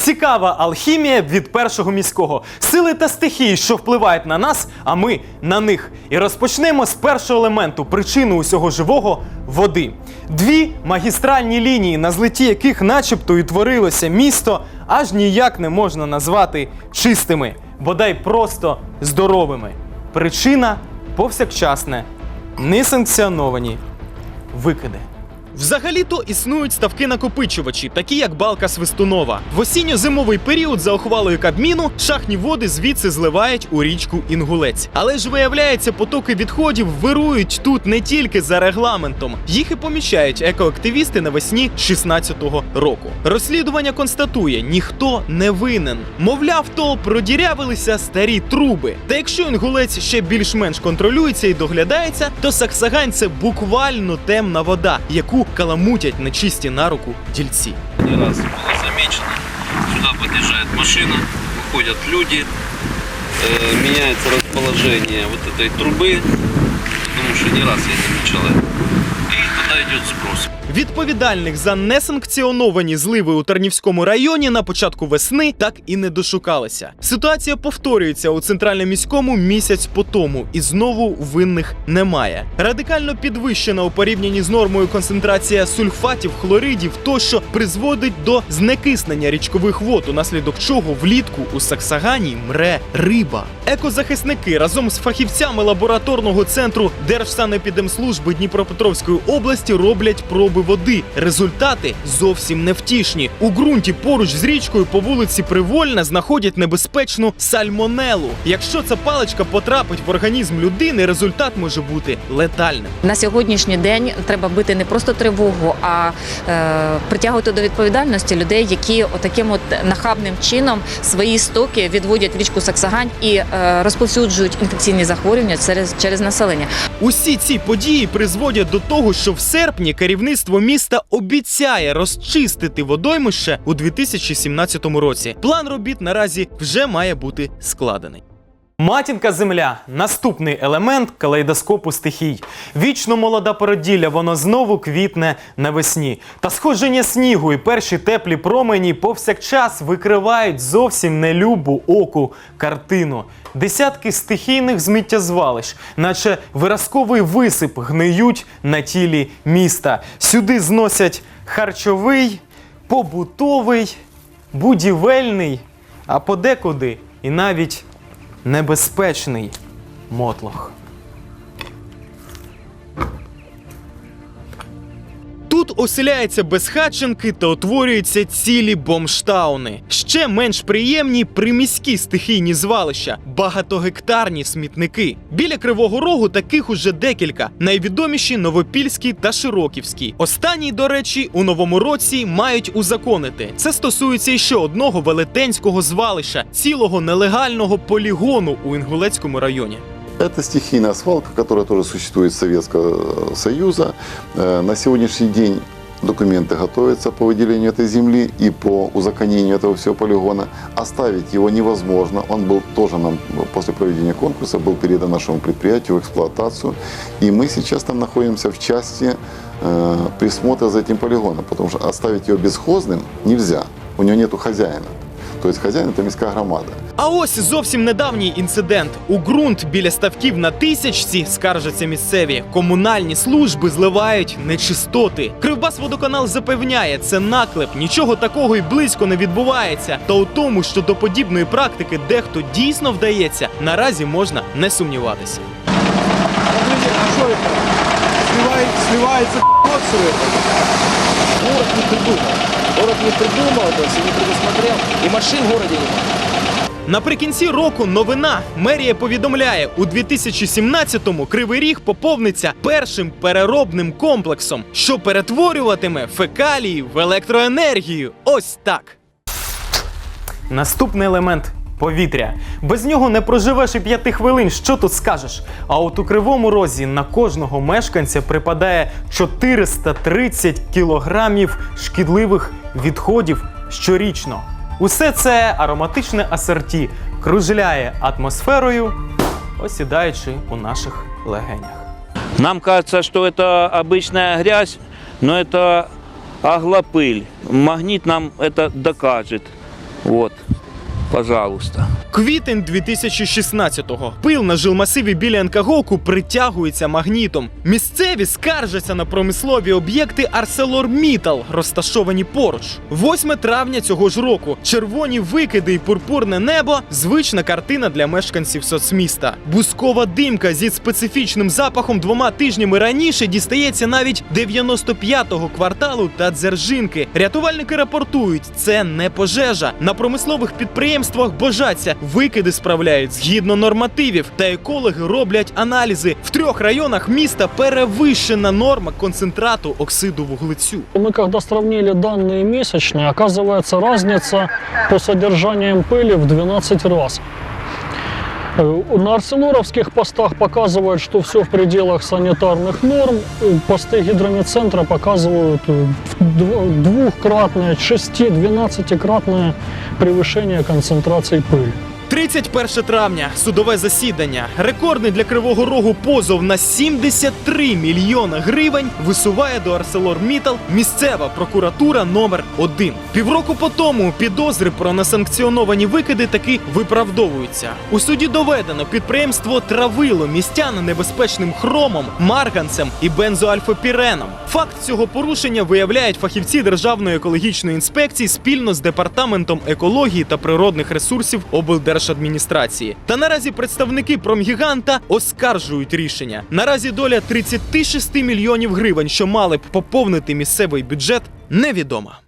Цікава алхімія від першого міського. Сили та стихії, що впливають на нас, а ми на них. І розпочнемо з першого елементу причини усього живого води. Дві магістральні лінії, на злеті яких начебто і творилося місто, аж ніяк не можна назвати чистими, бодай просто здоровими. Причина повсякчасне, несанкціоновані викиди. Взагалі-то існують ставки-накопичувачі, такі як балка Свистунова. В осінньо-зимовий період за ухвалою Кабміну шахні води звідси зливають у річку Інгулець. Але ж виявляється, потоки відходів вирують тут не тільки за регламентом. Їх і помічають екоактивісти навесні 16-го року. Розслідування констатує, ніхто не винен. Мовляв, то продірявилися старі труби. Та якщо інгулець ще більш-менш контролюється і доглядається, то Саксагань це буквально темна вода, яку каламутять нечисті на руку дільці. Не раз было замечено. Сюда подъезжает машина, выходят люди, э, меняется расположение вот этой трубы, потому что не раз я замечал это. Відповідальних за несанкціоновані зливи у Тернівському районі на початку весни так і не дошукалися. Ситуація повторюється у центральноміському місяць по тому, і знову винних немає. Радикально підвищена у порівнянні з нормою концентрація сульфатів, хлоридів тощо призводить до знекиснення річкових вод, унаслідок чого влітку у Саксагані мре риба. Екозахисники разом з фахівцями лабораторного центру Держсанепідемслужби Дніпропетровської області роблять проби води. Результати зовсім невтішні. У ґрунті поруч з річкою по вулиці Привольна знаходять небезпечну сальмонелу. Якщо ця паличка потрапить в організм людини, результат може бути летальним. На сьогоднішній день треба бити не просто тривогу, а е, притягувати до відповідальності людей, які отаким от нахабним чином свої стоки відводять в річку Саксагань і е, розповсюджують інфекційні захворювання через, через населення. Усі ці події призводять до того, що в серпні керівництво міста обіцяє розчистити водоймище у 2017 році. План робіт наразі вже має бути складений. Матінка земля наступний елемент калейдоскопу стихій. Вічно молода породілля, воно знову квітне навесні. Та сходження снігу і перші теплі промені повсякчас викривають зовсім нелюбу оку картину. Десятки стихійних зміттєзвалищ, наче виразковий висип, гниють на тілі міста. Сюди зносять харчовий, побутовий, будівельний, а подекуди і навіть небезпечний мотлох. Тут оселяються безхатченки та утворюються цілі бомштауни. Ще менш приємні приміські стихійні звалища, багатогектарні смітники. Біля Кривого Рогу таких уже декілька. Найвідоміші Новопільський та Широківський. Останні, до речі, у новому році мають узаконити. Це стосується ще одного велетенського звалища, цілого нелегального полігону у Інгулецькому районі. Это стихийная свалка, которая тоже существует Советского Союза. Э, На сегодняшний день документы готовятся по выделению этой земли и по узаконению этого всего полигона. Оставить его невозможно. Он был тоже нам после проведения конкурса был передан нашему предприятию в эксплуатацию. И мы сейчас там находимся в части э, присмотра за этим полигоном, потому что оставить его бесхозным нельзя. У него нету хозяина. То есть хозяин это міська громада. А ось зовсім недавній інцидент. У ґрунт біля ставків на тисячці скаржаться місцеві. Комунальні служби зливають нечистоти. Кривбасводоканал запевняє, це наклеп, нічого такого і близько не відбувається. Та у тому, що до подібної практики дехто дійсно вдається, наразі можна не сумніватися. Это. Город не придумал. Город не придумал, то не предусмотрел. И машин в городе нет. Наприкінці року новина мерія повідомляє, у 2017-му Кривий Ріг поповниться першим переробним комплексом, що перетворюватиме фекалії в електроенергію. Ось так. Наступний елемент повітря. Без нього не проживеш і п'яти хвилин. Що тут скажеш? А от у кривому розі на кожного мешканця припадає 430 кілограмів шкідливих відходів щорічно. Усе це ароматичне асорті кружляє атмосферою, осідаючи у наших легенях. Нам кажется, что это обычная грязь, но это аглопыль. Магнит нам это докажет. Вот, пожалуйста. Квітень 2016-го. Пил на жилмасиві біля НКГОКу притягується магнітом. Місцеві скаржаться на промислові об'єкти ArcelorMittal, розташовані поруч. 8 травня цього ж року. Червоні викиди і пурпурне небо звична картина для мешканців соцміста. Бускова димка зі специфічним запахом двома тижнями раніше дістається навіть 95-го кварталу та дзержинки. Рятувальники рапортують, це не пожежа. На промислових підприємствах божаться, викиди справляють згідно нормативів, та екологи роблять аналізи. В трьох районах міста перевищена норма концентрату оксиду вуглецю. Мы когда сравнили данные месячные, оказывается разница по содержаниям пыли в 12 раз. Э, На арселоровских постах показывают, что все в пределах санитарных норм. Э, Посты гидромедцентра показывают э, в дв- двухкратное, 6-12-кратное превышение концентрации пыли. 31 травня судове засідання. Рекордний для Кривого Рогу позов на 73 мільйони гривень висуває до ArcelorMittal місцева прокуратура номер 1 Півроку по тому підозри про несанкціоновані викиди таки виправдовуються. У суді доведено, підприємство травило містян небезпечним хромом, марганцем і бензоальфопіреном. Факт цього порушення виявляють фахівці Державної екологічної інспекції спільно з департаментом екології та природних ресурсів облдержадміністрації. Та наразі представники промгіганта оскаржують рішення. Наразі доля 36 мільйонів гривень, що мали б поповнити місцевий бюджет, невідома.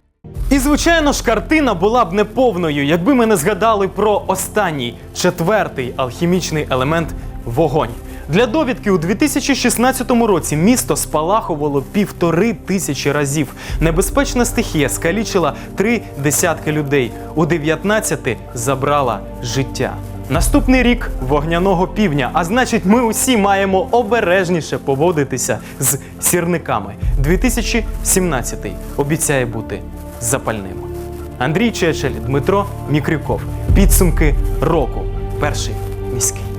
І звичайно ж, картина була б неповною, якби ми не згадали про останній четвертий алхімічний елемент вогонь. Для довідки у 2016 році місто спалахувало півтори тисячі разів. Небезпечна стихія скалічила три десятки людей. У 19 забрала життя. Наступний рік вогняного півня. А значить, ми усі маємо обережніше поводитися з сірниками. 2017 обіцяє бути запальним. Андрій Чечель, Дмитро Мікрюков. Підсумки року. Перший міський.